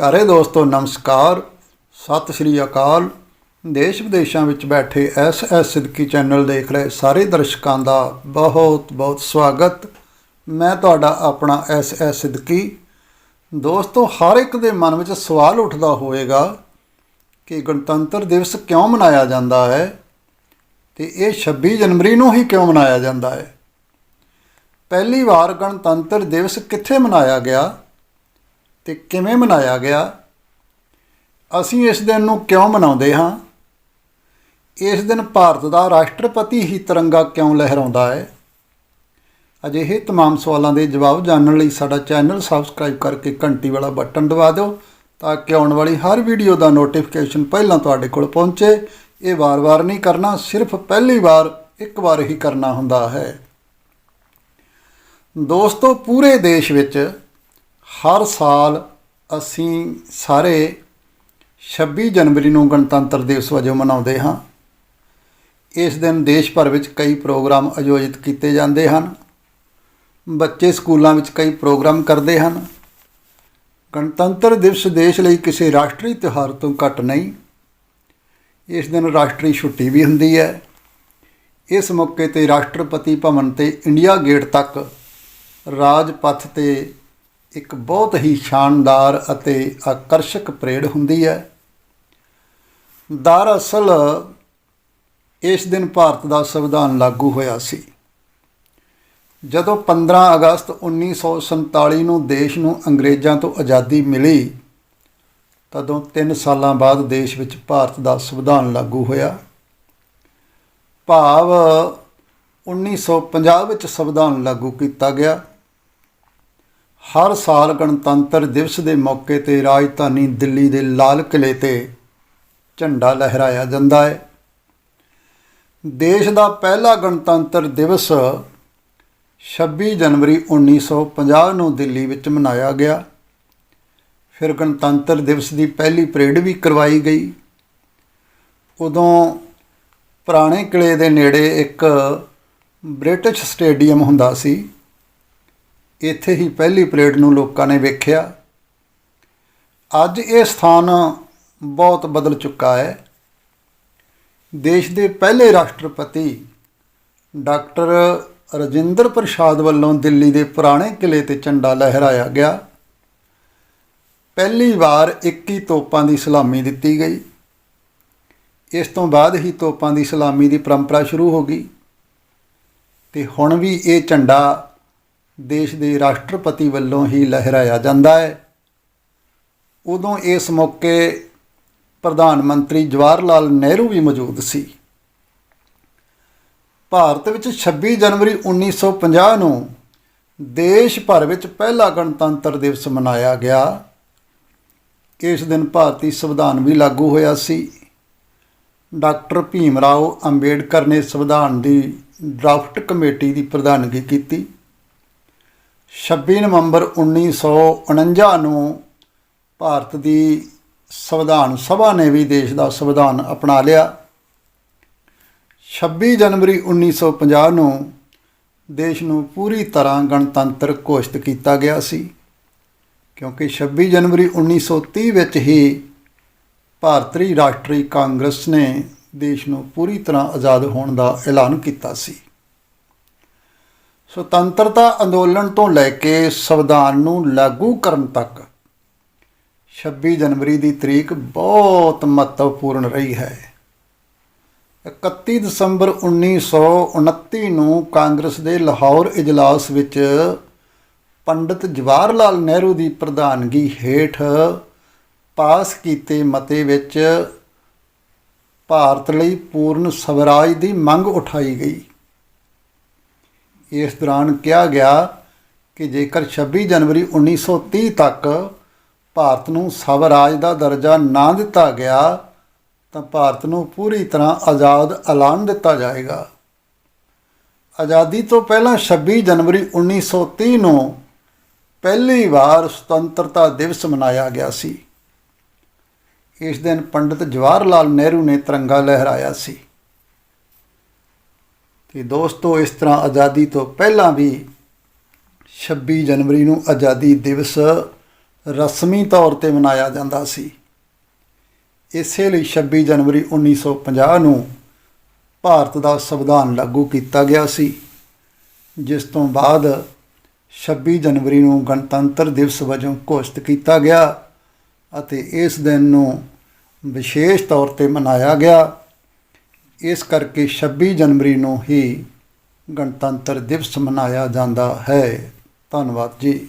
ਪਿਆਰੇ ਦੋਸਤੋ, ਨਮਸਕਾਰ। ਸਤਿ ਸ਼੍ਰੀ ਅਕਾਲ। ਦੇਸ਼ ਵਿਦੇਸ਼ਾਂ ਵਿੱਚ ਬੈਠੇ ਐਸ ਐਸ ਸਿੱਦਕੀ ਚੈਨਲ ਦੇਖ ਰਹੇ ਸਾਰੇ ਦਰਸ਼ਕਾਂ ਦਾ ਬਹੁਤ ਬਹੁਤ ਸਵਾਗਤ। ਮੈਂ ਤੁਹਾਡਾ ਆਪਣਾ ਐਸ ਐਸ ਸਿੱਧਕੀ। ਦੋਸਤੋ, ਹਰ ਇੱਕ ਦੇ ਮਨ ਵਿੱਚ ਸਵਾਲ ਉੱਠਦਾ ਹੋਵੇਗਾ ਕਿ ਗਣਤੰਤਰ ਦਿਵਸ ਕਿਉਂ ਮਨਾਇਆ ਜਾਂਦਾ ਹੈ ਤੇ ਇਹ 26 ਜਨਵਰੀ ਨੂੰ ਹੀ ਕਿਉਂ ਮਨਾਇਆ ਜਾਂਦਾ ਹੈ? ਪਹਿਲੀ ਵਾਰ ਗਣਤੰਤਰ ਦਿਵਸ ਕਿੱਥੇ ਮਨਾਇਆ ਗਿਆ? ਤੇ ਕਿਵੇਂ ਮਨਾਇਆ ਗਿਆ ਅਸੀਂ ਇਸ ਦਿਨ ਨੂੰ ਕਿਉਂ ਮਨਾਉਂਦੇ ਹਾਂ ਇਸ ਦਿਨ ਭਾਰਤ ਦਾ ਰਾਸ਼ਟਰਪਤੀ ਹੀ ਤਿਰੰਗਾ ਕਿਉਂ ਲਹਿਰਾਉਂਦਾ ਹੈ ਅਜਿਹੇ तमाम ਸਵਾਲਾਂ ਦੇ ਜਵਾਬ ਜਾਣਨ ਲਈ ਸਾਡਾ ਚੈਨਲ ਸਬਸਕ੍ਰਾਈਬ ਕਰਕੇ ਘੰਟੀ ਵਾਲਾ ਬਟਨ ਦਬਾ ਦਿਓ ਤਾਂ ਕਿ ਆਉਣ ਵਾਲੀ ਹਰ ਵੀਡੀਓ ਦਾ ਨੋਟੀਫਿਕੇਸ਼ਨ ਪਹਿਲਾਂ ਤੁਹਾਡੇ ਕੋਲ ਪਹੁੰਚੇ ਇਹ ਵਾਰ-ਵਾਰ ਨਹੀਂ ਕਰਨਾ ਸਿਰਫ ਪਹਿਲੀ ਵਾਰ ਇੱਕ ਵਾਰ ਹੀ ਕਰਨਾ ਹੁੰਦਾ ਹੈ ਦੋਸਤੋ ਪੂਰੇ ਦੇਸ਼ ਵਿੱਚ ਹਰ ਸਾਲ ਅਸੀਂ ਸਾਰੇ 26 ਜਨਵਰੀ ਨੂੰ ਗਣਤੰਤਰ ਦਿਵਸ ਵਜੋਂ ਮਨਾਉਂਦੇ ਹਾਂ। ਇਸ ਦਿਨ ਦੇਸ਼ ਭਰ ਵਿੱਚ ਕਈ ਪ੍ਰੋਗਰਾਮ ਆਯੋਜਿਤ ਕੀਤੇ ਜਾਂਦੇ ਹਨ। ਬੱਚੇ ਸਕੂਲਾਂ ਵਿੱਚ ਕਈ ਪ੍ਰੋਗਰਾਮ ਕਰਦੇ ਹਨ। ਗਣਤੰਤਰ ਦਿਵਸ ਦੇਸ਼ ਲਈ ਕਿਸੇ ਰਾਸ਼ਟਰੀ ਤਿਉਹਾਰ ਤੋਂ ਘੱਟ ਨਹੀਂ। ਇਸ ਦਿਨ ਰਾਸ਼ਟਰੀ ਛੁੱਟੀ ਵੀ ਹੁੰਦੀ ਹੈ। ਇਸ ਮੌਕੇ ਤੇ ਰਾਸ਼ਟਰਪਤੀ ਭਵਨ ਤੇ ਇੰਡੀਆ ਗੇਟ ਤੱਕ ਰਾਜ ਪਥ ਤੇ ਇੱਕ ਬਹੁਤ ਹੀ ਸ਼ਾਨਦਾਰ ਅਤੇ ਆਕਰਸ਼ਕ ਪਰੇਡ ਹੁੰਦੀ ਹੈ। ਦਰਅਸਲ ਇਸ ਦਿਨ ਭਾਰਤ ਦਾ ਸੰਵਿਧਾਨ ਲਾਗੂ ਹੋਇਆ ਸੀ। ਜਦੋਂ 15 ਅਗਸਤ 1947 ਨੂੰ ਦੇਸ਼ ਨੂੰ ਅੰਗਰੇਜ਼ਾਂ ਤੋਂ ਆਜ਼ਾਦੀ ਮਿਲੀ, ਤਦੋਂ 3 ਸਾਲਾਂ ਬਾਅਦ ਦੇਸ਼ ਵਿੱਚ ਭਾਰਤ ਦਾ ਸੰਵਿਧਾਨ ਲਾਗੂ ਹੋਇਆ। ਭਾਵ 1950 ਵਿੱਚ ਸੰਵਿਧਾਨ ਲਾਗੂ ਕੀਤਾ ਗਿਆ। ਹਰ ਸਾਲ ਗਣਤੰਤਰ ਦਿਵਸ ਦੇ ਮੌਕੇ ਤੇ ਰਾਜਧਾਨੀ ਦਿੱਲੀ ਦੇ ਲਾਲ ਕਿਲੇ ਤੇ ਝੰਡਾ ਲਹਿਰਾਇਆ ਜਾਂਦਾ ਹੈ। ਦੇਸ਼ ਦਾ ਪਹਿਲਾ ਗਣਤੰਤਰ ਦਿਵਸ 26 ਜਨਵਰੀ 1950 ਨੂੰ ਦਿੱਲੀ ਵਿੱਚ ਮਨਾਇਆ ਗਿਆ। ਫਿਰ ਗਣਤੰਤਰ ਦਿਵਸ ਦੀ ਪਹਿਲੀ ਪਰੇਡ ਵੀ ਕਰਵਾਈ ਗਈ। ਉਦੋਂ ਪੁਰਾਣੇ ਕਿਲੇ ਦੇ ਨੇੜੇ ਇੱਕ ਬ੍ਰਿਟਿਸ਼ ਸਟੇਡੀਅਮ ਹੁੰਦਾ ਸੀ। ਇੱਥੇ ਹੀ ਪਹਿਲੀ ਪਰੇਡ ਨੂੰ ਲੋਕਾਂ ਨੇ ਵੇਖਿਆ। ਅੱਜ ਇਹ ਸਥਾਨ ਬਹੁਤ ਬਦਲ ਚੁੱਕਾ ਹੈ। ਦੇਸ਼ ਦੇ ਪਹਿਲੇ ਰਾਸ਼ਟਰਪਤੀ ਡਾਕਟਰ ਰਜਿੰਦਰ ਪ੍ਰਸਾਦ ਵੱਲੋਂ ਦਿੱਲੀ ਦੇ ਪੁਰਾਣੇ ਕਿਲੇ ਤੇ ਝੰਡਾ ਲਹਿਰਾਇਆ ਗਿਆ। ਪਹਿਲੀ ਵਾਰ 21 ਤੋਪਾਂ ਦੀ ਸਲਾਮੀ ਦਿੱਤੀ ਗਈ। ਇਸ ਤੋਂ ਬਾਅਦ ਹੀ ਤੋਪਾਂ ਦੀ ਸਲਾਮੀ ਦੀ ਪਰੰਪਰਾ ਸ਼ੁਰੂ ਹੋ ਗਈ। ਤੇ ਹੁਣ ਵੀ ਇਹ ਝੰਡਾ ਦੇਸ਼ ਦੇ ਰਾਸ਼ਟਰਪਤੀ ਵੱਲੋਂ ਹੀ ਲਹਿਰਾਇਆ ਜਾਂਦਾ ਹੈ। ਉਦੋਂ ਇਸ ਮੌਕੇ ਪ੍ਰਧਾਨ ਮੰਤਰੀ ਜਵਾਹਰ ਲਾਲ ਨਹਿਰੂ ਵੀ ਮੌਜੂਦ ਸੀ। ਭਾਰਤ ਵਿੱਚ 26 ਜਨਵਰੀ 1950 ਨੂੰ ਦੇਸ਼ ਭਰ ਵਿੱਚ ਪਹਿਲਾ ਗਣਤੰਤਰ ਦਿਵਸ ਮਨਾਇਆ ਗਿਆ। ਇਸ ਦਿਨ ਭਾਰਤੀ ਸੰਵਿਧਾਨ ਵੀ ਲਾਗੂ ਹੋਇਆ ਸੀ। ਡਾਕਟਰ ਭੀਮ ਰਾਓ ਅੰਬੇਡਕਰ ਨੇ ਸੰਵਿਧਾਨ ਦੀ ਡਰਾਫਟ ਕਮੇਟੀ ਦੀ ਪ੍ਰਧਾਨਗੀ ਕੀਤੀ। 26 ਨਵੰਬਰ 1949 ਨੂੰ ਭਾਰਤ ਦੀ ਸੰਵਿਧਾਨ ਸਭਾ ਨੇ ਵੀ ਦੇਸ਼ ਦਾ ਸੰਵਿਧਾਨ ਅਪਣਾ ਲਿਆ। 26 ਜਨਵਰੀ 1950 ਨੂੰ ਦੇਸ਼ ਨੂੰ ਪੂਰੀ ਤਰ੍ਹਾਂ ਗਣਤੰਤਰ ਘੋਸ਼ਿਤ ਕੀਤਾ ਗਿਆ ਸੀ, ਕਿਉਂਕਿ 26 ਜਨਵਰੀ 1930 ਵਿੱਚ ਹੀ ਭਾਰਤੀ ਰਾਸ਼ਟਰੀ ਕਾਂਗਰਸ ਨੇ ਦੇਸ਼ ਨੂੰ ਪੂਰੀ ਤਰ੍ਹਾਂ ਆਜ਼ਾਦ ਹੋਣ ਦਾ ਐਲਾਨ ਕੀਤਾ ਸੀ। ਸੁਤੰਤਰਤਾ ਅੰਦੋਲਨ ਤੋਂ ਲੈ ਕੇ ਸੰਵਿਧਾਨ ਨੂੰ ਲਾਗੂ ਕਰਨ ਤੱਕ 26 ਜਨਵਰੀ ਦੀ ਤਰੀਕ ਬਹੁਤ ਮਹੱਤਵਪੂਰਨ ਰਹੀ ਹੈ। 31 ਦਸੰਬਰ 1929 ਨੂੰ ਕਾਂਗਰਸ ਦੇ ਲਾਹੌਰ ਇਜਲਾਸ ਵਿੱਚ ਪੰਡਿਤ ਜਵਾਹਰ ਲਾਲ ਨਹਿਰੂ ਦੀ ਪ੍ਰਧਾਨਗੀ ਹੇਠ ਪਾਸ ਕੀਤੇ ਮਤੇ ਵਿੱਚ ਭਾਰਤ ਲਈ ਪੂਰਨ ਸਵਰਾਜ ਦੀ ਮੰਗ ਉਠਾਈ ਗਈ। ਇਸ ਦੌਰਾਨ ਕਿਹਾ ਗਿਆ ਕਿ ਜੇਕਰ 26 ਜਨਵਰੀ 1930 ਤੱਕ ਭਾਰਤ ਨੂੰ ਸਵਰਾਜ ਦਾ ਦਰਜਾ ਨਾ ਦਿੱਤਾ ਗਿਆ, ਤਾਂ ਭਾਰਤ ਨੂੰ ਪੂਰੀ ਤਰ੍ਹਾਂ ਆਜ਼ਾਦ ਐਲਾਨ ਦਿੱਤਾ ਜਾਏਗਾ। ਆਜ਼ਾਦੀ ਤੋਂ ਪਹਿਲਾਂ 26 ਜਨਵਰੀ 1930 ਨੂੰ ਪਹਿਲੀ ਵਾਰ ਸੁਤੰਤਰਤਾ ਦਿਵਸ ਮਨਾਇਆ ਗਿਆ ਸੀ। ਇਸ ਦਿਨ ਪੰਡਿਤ ਜਵਾਹਰ ਲਾਲ ਨਹਿਰੂ ਨੇ ਤਿਰੰਗਾ ਲਹਿਰਾਇਆ ਸੀ। ਤੇ ਦੋਸਤੋ, ਇਸ ਤਰ੍ਹਾਂ ਆਜ਼ਾਦੀ ਤੋਂ ਪਹਿਲਾਂ ਵੀ 26 ਜਨਵਰੀ ਨੂੰ ਆਜ਼ਾਦੀ ਦਿਵਸ ਰਸਮੀ ਤੌਰ ਤੇ ਮਨਾਇਆ ਜਾਂਦਾ ਸੀ। ਇਸੇ ਲਈ 26 ਜਨਵਰੀ 1950 ਨੂੰ ਭਾਰਤ ਦਾ ਸੰਵਿਧਾਨ ਲਾਗੂ ਕੀਤਾ ਗਿਆ ਸੀ, ਜਿਸ ਤੋਂ ਬਾਅਦ 26 ਜਨਵਰੀ ਨੂੰ ਗਣਤੰਤਰ ਦਿਵਸ ਵਜੋਂ ਘੋਸ਼ਿਤ ਕੀਤਾ ਗਿਆ ਅਤੇ ਇਸ ਦਿਨ ਨੂੰ ਵਿਸ਼ੇਸ਼ ਤੌਰ ਤੇ ਮਨਾਇਆ ਗਿਆ। ਇਸ ਕਰਕੇ 26 ਜਨਵਰੀ ਨੂੰ ਹੀ ਗਣਤੰਤਰ ਦਿਵਸ ਮਨਾਇਆ ਜਾਂਦਾ ਹੈ। ਧੰਨਵਾਦ ਜੀ।